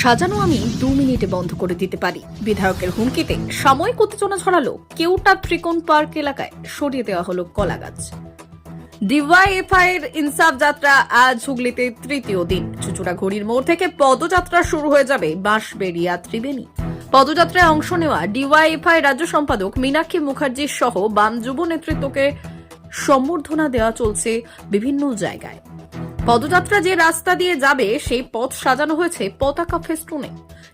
সাজানো আমি দু মিনিটে বন্ধ করে দিতে পারি। বিধায়কের হুমকিতে সাময়িক উত্তেজনা ছড়ালো কেউটা ত্রিকোণ পার্ক এলাকায়। সরিয়ে দেওয়া হলো কলা গাছ ডিওয়াইএফআই এর ইনসাফ যাত্রা আজ হুগলিতে তৃতীয় দিন। চুচুড়া ঘড়ির মোড় থেকে পদযাত্রা শুরু হয়ে যাবে বাঁশবেড়িয়া ত্রিবেণী। পদযাত্রায় অংশ নেওয়া ডিওয়াইএফআই রাজ্য সম্পাদক মীনাক্ষী মুখার্জি সহ বাম যুব নেতৃত্বকে সম্বর্ধনা দেওয়া চলছে বিভিন্ন জায়গায়। পদযাত্রা যে রাস্তা দিয়ে যাবে, সেই পথ সাজানো হয়েছে পতাকা ফেস্টুনে।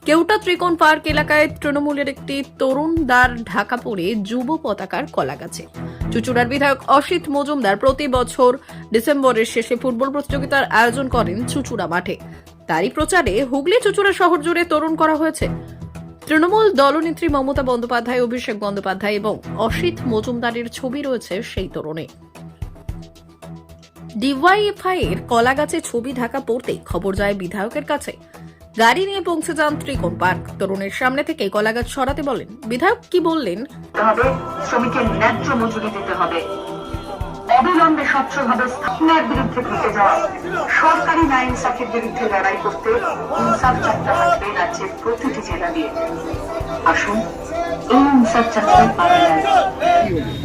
কেউটা ত্রিকোণ পার্ক এলাকায় তৃণমূলের একটি তরুণ দ্বার ঢাকা পড়ে যুব পতাকার কলা গাছে চুচুড়ার বিধায়ক অসিত মজুমদার প্রতি বছর ডিসেম্বরের শেষে ফুটবল প্রতিযোগিতার আয়োজন করেন চুচুড়া মাঠে। তারই প্রচারে হুগলি চুচুড়া শহর জুড়ে তরুণ করা হয়েছে। তৃণমূল দলনেত্রী মমতা বন্দ্যোপাধ্যায়, অভিষেক বন্দ্যোপাধ্যায় এবং অসিত মজুমদারের ছবি রয়েছে সেই তরুণে ডিওয়াইএফআই এর কলা গাছে ছবি ঢাকা পড়তেই খবর যায় বিধায়কের কাছে। গাড়ি নিয়ে পৌঁছে যান ত্রিকোণ পার্ক। তরুণের সামনে থেকে কলা গাছ সরাতে বলেন বিধায়ক কি বললেন? হবে শ্রমিকের ন্যায্য মজুরি দিতে হবে। অবিলম্বে স্বচ্ছভাবে স্থাপনার বিরুদ্ধে ঘটে যাওয়া সরকারি না ইনসাফের বিরুদ্ধে লড়াই করতে ইনসাফ যাত্রা হাঁটবে রাজ্যের প্রতিটি জেলা দিয়ে। আসুন এই ইনসাফ যাত্রায় পাড়া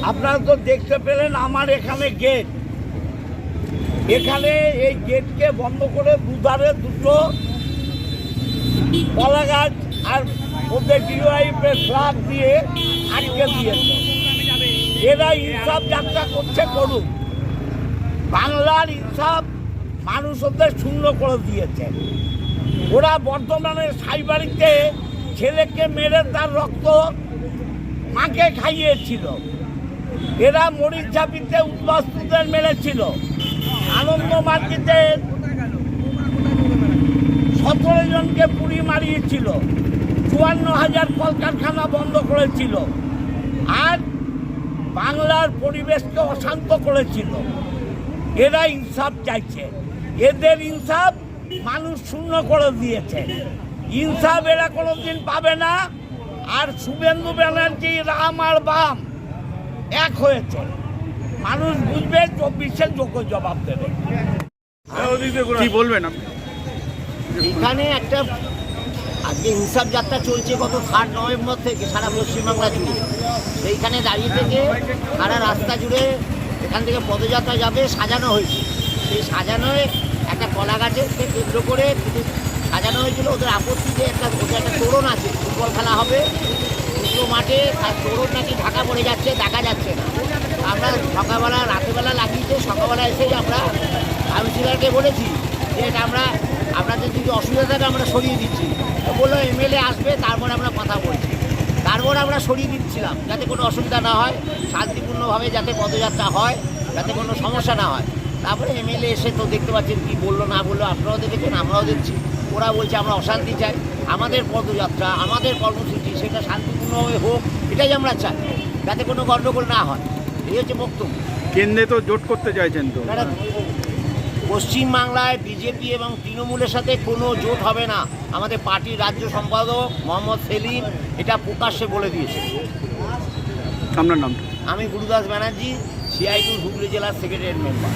আপনারা তো দেখতে পেলেন আমার এখানে গেট এখানে এই গেটকে বন্ধ করে দুধারে দুটো কলা গাছ আর ওদের ডিওয়াইপের ফ্লাগ দিয়ে আটকে দিয়েছে। এরা ইনসাফ যাত্রা করছে করুক। বাংলার ইনসাফ মানুষ ওদের শূন্য করে দিয়েছে। ওরা বর্ধমানের সাইবাড়িতে ছেলেকে মেরে তার রক্ত মাকে খাইয়েছিল। এরা মরিচ ঝাপিতে উদ্বাস্তুদের মেরেছিল। আনন্দ মার্কেটে সতেরো জনকে পুড়ি মারিয়েছিল। চুয়ান্ন হাজার কলকারখানা বন্ধ করেছিল। আর বাংলার পরিবেশকে অশান্ত করেছিল। এরা ইনসাফ চাইছে। এদের ইনসাফ মানুষ শূন্য করে দিয়েছে। ইনসাফ এরা কোনোদিন পাবে না। আর শুভেন্দু ব্যানার্জি রাম আর বাম এক হয়েছে। মানুষ বুঝবে চব্বিশের যোগ্য জবাব দেবে। কি বলবেন আপনি? এখানে একটা আজকে হিসাব যাত্রা চলছে গত থার্ড নভেম্বর থেকে সারা পশ্চিমবাংলা জুড়ে। সেইখানে দাঁড়িয়ে থেকে সারা রাস্তা জুড়ে এখান থেকে পদযাত্রা যাবে সাজানো হয়েছে। সেই সাজানোয় একটা কলা গাছেরকে কেন্দ্র করে সাজানো হয়েছিল। ওদের আপত্তিতে একটা ওদের একটা তোরণ আছে। ফুটবল খেলা হবে। দুটো মাঠে তার তোরণ নাকি ঢাকা পড়ে যাচ্ছে, দেখা যাচ্ছে না। আমরা সকালবেলা, রাতেরবেলা লাগিয়েছে, সকালবেলা এসেই আমরা কাউন্সিলরকে বলেছি যে এটা আমরা, আপনাদের যদি অসুবিধা থাকে আমরা সরিয়ে দিচ্ছি। বলল, এমএলএ আসবে, তারপরে আমরা কথা বলছি। তারপর আমরা সরিয়ে দিচ্ছিলাম, যাতে কোনো অসুবিধা না হয়, শান্তিপূর্ণভাবে যাতে পদযাত্রা হয়, যাতে কোনো সমস্যা না হয়। তারপরে এমএলএ এসে তো দেখতে পাচ্ছেন কি বলল, না বলল, আপনারাও দেখেছেন, আমরাও দেখছি। ওরা বলছে, আমরা অশান্তি চাই। আমাদের পদযাত্রা, আমাদের কর্মসূচি সেটা শান্তিপূর্ণভাবে হোক এটাই আমরা চাই যাতে কোনো গণ্ডগোল না হয়। এই হচ্ছে বক্তব্য। কেন্দ্রে তো জোট করতে চাইছেন তো। পশ্চিমবাংলায় বিজেপি এবং তৃণমূলের সাথে কোনো জোট হবে না। আমাদের পার্টির রাজ্য সম্পাদক মোহাম্মদ সেলিম এটা প্রকাশ্যে বলে দিয়েছে। আপনার নামটা আমি গুরুদাস ব্যানার্জি সিআইটু হুগলি জেলার সেক্রেটারি মেম্বার